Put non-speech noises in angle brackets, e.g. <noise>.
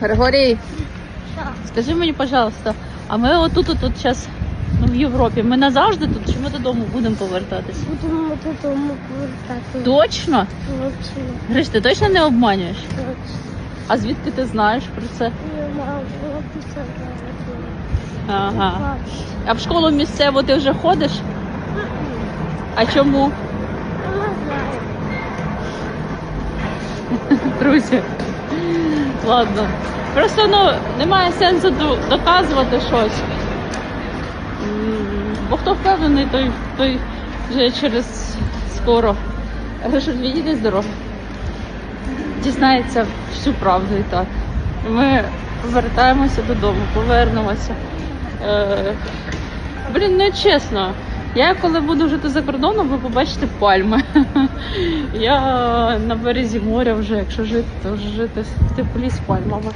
Григорій, скажи мені, пожалуйста, а ми отут от зараз ну, в Європі. Ми назавжди тут чи ми додому будемо повертатись? Будемо додому повертати. Точно? Точно, Гриш, ти точно не обманюєш? точно. А звідки ти знаєш про це? Я. Ага. А в школу місцеву ти вже ходиш? А чому? Не знаю. Друзі. Ладно. Просто ну немає сенсу доказувати щось. Бо хто впевнений, той, той вже через скоро. Гриша, відійди з дороги. Дізнається всю правду і так. Ми повертаємося додому, повернемося. Е, блін, не чесно. Я коли буду жити за кордоном, ви побачите пальми. <laughs> Я на березі моря вже, якщо жити, то жити в теплі з пальмами.